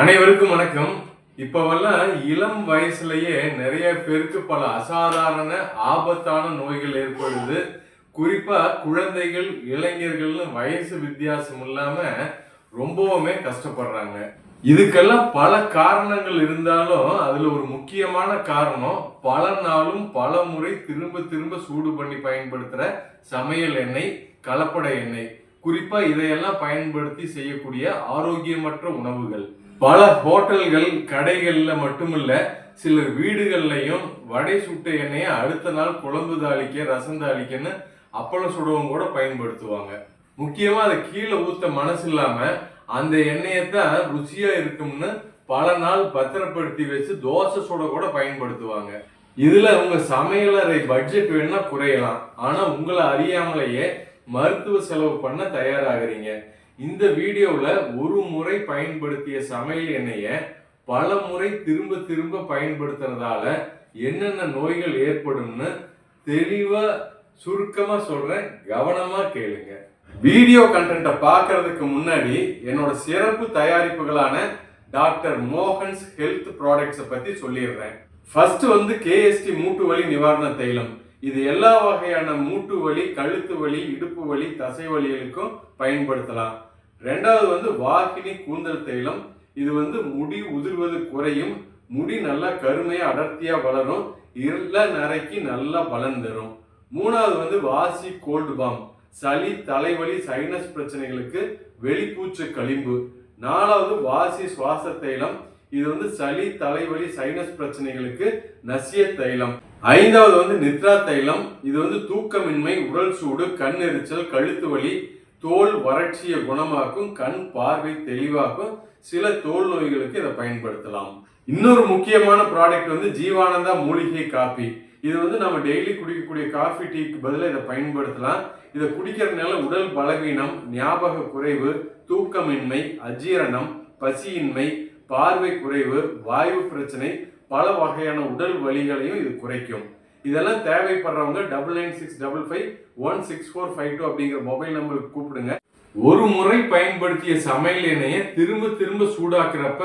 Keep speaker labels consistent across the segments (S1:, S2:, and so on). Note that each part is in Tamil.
S1: அனைவருக்கும் வணக்கம். இப்பவெல்லாம் இளம் வயசுலயே நிறைய பேருக்கு பல அசாதாரண ஆபத்தான நோய்கள் ஏற்படுது. குறிப்பா குழந்தைகள் இளைஞர்கள்னு வயசு வித்தியாசம் இல்லாம ரொம்பவுமே கஷ்டப்படுறாங்க. இதுக்கெல்லாம் பல காரணங்கள் இருந்தாலும் அதுல ஒரு முக்கியமான காரணம் பல நாளும் பல முறை திரும்ப திரும்ப சூடு பண்ணி பயன்படுத்துற சமையல் எண்ணெய் கலப்பட எண்ணெய். குறிப்பா இதையெல்லாம் பயன்படுத்தி செய்யக்கூடிய ஆரோக்கியமற்ற உணவுகள். பல ஹோட்டல்கள் கடைகளில் மட்டுமில்ல சிலர் வீடுகள்லையும் வடை சுட்ட எண்ணெயை அடுத்த நாள் குழம்பு தாளிக்க ரசம் தாளிக்கன்னு அப்பளம் சுடவும் கூட பயன்படுத்துவாங்க. முக்கியமாக அதை கீழே ஊத்த மனசு இல்லாமல் அந்த எண்ணெயை தான் ருச்சியாக இருக்கும்னு பல நாள் பத்திரப்படுத்தி வச்சு தோசை சுட கூட பயன்படுத்துவாங்க. இதில் உங்கள் சமையலறை பட்ஜெட் வேணா குறையலாம். ஆனால் உங்களை அறியாமலேயே மருத்துவ செலவு பண்ண தயாராகிறீங்க. இந்த வீடியோவில் ஒரு முறை பயன்படுத்திய சமையல் எண்ணெயை பல முறை திரும்ப திரும்ப பயன்படுத்துறதால என்னென்ன நோய்கள் ஏற்படும்னு தெளிவாக சுருக்கமாக சொல்கிறேன் கவனமாக கேளுங்க. வீடியோ கண்டென்ட்டை பார்க்கறதுக்கு முன்னாடி என்னோட சிறப்பு தயாரிப்புகளான டாக்டர் மோகன்ஸ் ஹெல்த் ப்ராடக்ட்ஸை பற்றி சொல்லிடுறேன். ஃபர்ஸ்ட் வந்து கேஎஸ்டி மூட்டு வலி நிவாரண தைலம். இது எல்லா வகையான மூட்டு வலி கழுத்து வலி இடுப்பு வலி தசை வலிகளுக்கும் பயன்படுத்தலாம். ரெண்டாவது வந்து வாகினி கூந்தல் தைலம் இது வந்து முடி உதிர்வது குறையும். முடி நல்லா கருமையா அடர்த்தியா வளரும். இருள நரைக்கு நல்லா பலன் தரும். மூணாவது வந்து வாசி கோல்டு பாம். சளி தலைவலி சைனஸ் பிரச்சனைகளுக்கு வெளிப்பூச்சு களிம்பு. நாலாவது வாசி சுவாச தைலம் இது வந்து சளி தலைவலி சைனஸ் பிரச்சனைகளுக்கு நசிய தைலம் ஐந்தாவது வந்து நித்ரா தைலம். இது வந்து தூக்கமின்மை உடல் சூடு கண் எரிச்சல் கழுத்து வலி தோல் வறட்சியை குணமாக்கும் கண் பார்வை தெளிவாக்கும். சில தோல் நோய்களுக்கு இதை பயன்படுத்தலாம். இன்னொரு முக்கியமான ப்ராடக்ட் வந்து ஜீவானந்தா மூலிகை காபி. இது வந்து நம்ம டெய்லி குடிக்கக்கூடிய காஃபி டீக்கு பதிலாக இதை பயன்படுத்தலாம். இதை குடிக்கிறதுனால உடல் பலவீனம் ஞாபக குறைவு தூக்கமின்மை அஜீரணம் பசியின்மை பார்வை குறைவு வாயு பிரச்சனை பல வகையான உடல் வலிகளையும் இது குறைக்கும். இதெல்லாம் தேவைப்படுறவங்க double nine six double five one six four five two அப்படிங்கிற மொபைல் நம்பருக்கு கூப்பிடுங்க. ஒரு முறை பயன்படுத்திய சமையல் எண்ணெயை திரும்ப திரும்ப சூடாக்குறப்ப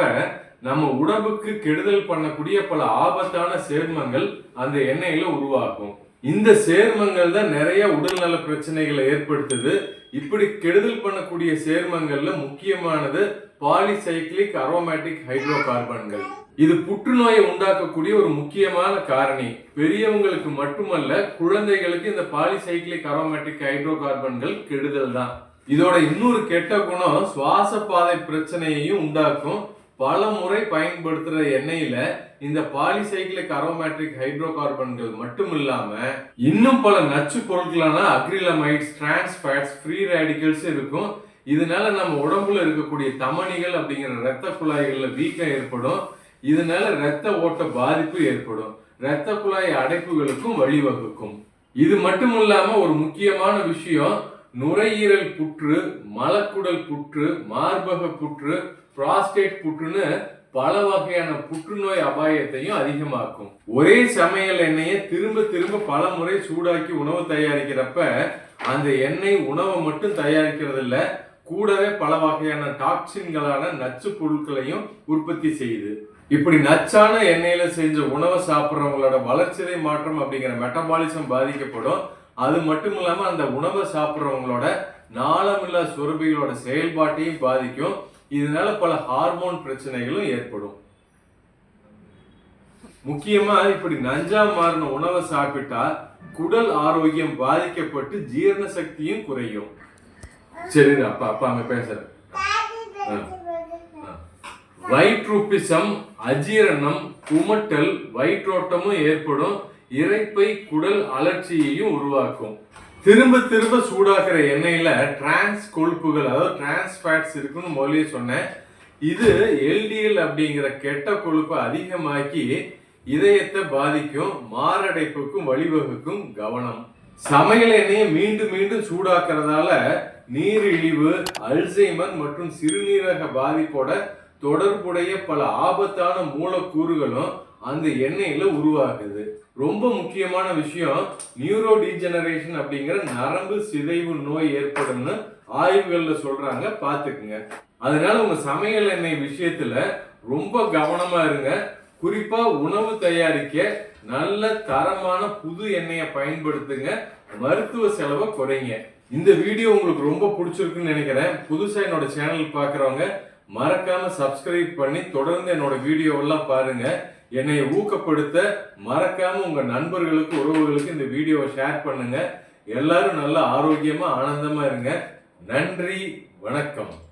S1: நம்ம உடம்புக்கு கெடுதல் பண்ணக்கூடிய பல ஆபத்தான சேர்மங்கள் அந்த எண்ணெயில உருவாகும். இந்த சேர்மங்கள் தான் நிறைய உடல்நல பிரச்சனைகளை ஏற்படுத்துது. இப்படி கெடுதல் பண்ணக்கூடிய சேர்மங்கள்ல முக்கியமானது பாலிசைக்ளிக் அரோமேட்டிக் ஹைட்ரோ கார்பன்கள் இது புற்றுநோயை உண்டாக்கக்கூடிய ஒரு முக்கியமான காரணி. பெரியவங்களுக்கு மட்டுமல்ல குழந்தைகளுக்கு இந்த பாலிசைக்ளிக் அரோமேட்டிக் ஹைட்ரோ கார்பன்கள் கெடுதல் தான். இதோட இன்னொரு கெட்ட குணம் சுவாச பாதை பிரச்சனையையும் உண்டாக்கும். பல முறை பயன்படுத்துற எண்ணெயில இந்த பாலிசைக்ளிக் அரோமேட்ரிக் ஹைட்ரோ கார்பன்கள் மட்டும் இல்லாம இன்னும் பல நச்சு பொருட்களான acrylamides trans fats free radicals இருக்கும். இதனால நம்ம உடம்புல இருக்கக்கூடிய தமனிகள் அப்படிங்கிற ரத்த குழாய்கள்ல வீக்கம் ஏற்படும். இதனால ரத்த ஓட்ட பாதிப்பு ஏற்படும். ரத்த குழாய் அடைப்புகளுக்கும் வழிவகுக்கும். இது மட்டும் இல்லாம ஒரு முக்கியமான விஷயம் நுரையீரல் புற்று மலக்குடல் புற்று மார்பக புற்று புராஸ்டேட் புற்றுன்னு பல வகையான புற்றுநோய் அபாயத்தையும் அதிகமாக்கும். ஒரே சமையல் எண்ணெயை திரும்ப திரும்ப பல முறை சூடாக்கி உணவு தயாரிக்கிறப்ப அந்த எண்ணெய் உணவை மட்டும் தயாரிக்கிறது இல்ல கூடவே பல வகையான டாக்ஸின்களான நச்சு பொருட்களையும் உற்பத்தி செய்யுது. இப்படி நச்சான எண்ணெயில செஞ்ச உணவை சாப்பிட்றவங்களோட வளர்ச்சிதை மாற்றம் அப்படிங்கிற மெட்டபாலிசம் பாதிக்கப்படும். அது மட்டும் இல்லாமல் அந்த உணவை சாப்பிட்றவங்களோட நாளமில்லா சுரபிகளோட செயல்பாட்டையும் பாதிக்கும். இதனால பல ஹார்மோன் பிரச்சனைகளும் ஏற்படும். முக்கியமா இப்படி நஞ்சா மாறின உணவை சாப்பிட்டா குடல் ஆரோக்கியம் பாதிக்கப்பட்டு ஜீரண சக்தியும் குறையும். சரி அப்பா அப்பா அங்க பேசுற வயிற்றுப்பிசம் அஜீரணம் குமட்டல் வயிற்றோட்டமும் ஏற்படும். இறைப்பை குடல் அலர்ச்சியையும் உருவாக்கும். திரும்ப திரும்ப சூடாக்குற எண்ணெயில் டிரான்ஸ் கொழுப்புகள் அதாவது டிரான்ஸ் ஃபேட்ஸ் இருக்குன்னு முதலே சொன்னேன். இது எல்டிஎல் அப்படிங்கிற கெட்ட கொழுப்பை அதிகமாக்கி இதயத்தை பாதிக்கும் மாரடைப்புக்கும் வழிவகுக்கும் கவனம். சமையல் எண்ணெயை மீண்டும் மீண்டும் சூடாக்குறதால நீரிழிவு அல்சைமர் மற்றும் சிறுநீரக பாதிப்போட தொடர்புடைய பல ஆபத்தான மூலக்கூறுகளும் அந்த எண்ணெயில உருவாகுது. ரொம்ப முக்கியமான விஷயம் நியூரோ டீஜெனரேஷன் அப்படிங்கிற நரம்பு சிதைவு நோய் ஏற்படும்னு ஆய்வுகள்ல சொல்றாங்க பாத்துக்குங்க அதனால உங்க சமையல் எண்ணெய் விஷயத்துல ரொம்ப கவனமா இருங்க. குறிப்பா உணவு தயாரிக்க நல்ல தரமான புது எண்ணெயை பயன்படுத்துங்க. மருத்துவ செலவை குறைங்க. இந்த வீடியோ உங்களுக்கு ரொம்ப பிடிச்சிருக்குன்னு நினைக்கிறேன். புதுசா என்னோட சேனல் பார்க்குறவங்க மறக்காம சப்ஸ்கிரைப் பண்ணி தொடர்ந்து என்னோட வீடியோவெல்லாம் பாருங்க. என்னை ஊக்கப்படுத்த மறக்காம உங்க நண்பர்களுக்கு உறவுகளுக்கு இந்த வீடியோவை ஷேர் பண்ணுங்க. எல்லாரும் நல்ல ஆரோக்கியமா ஆனந்தமா இருங்க. நன்றி வணக்கம்.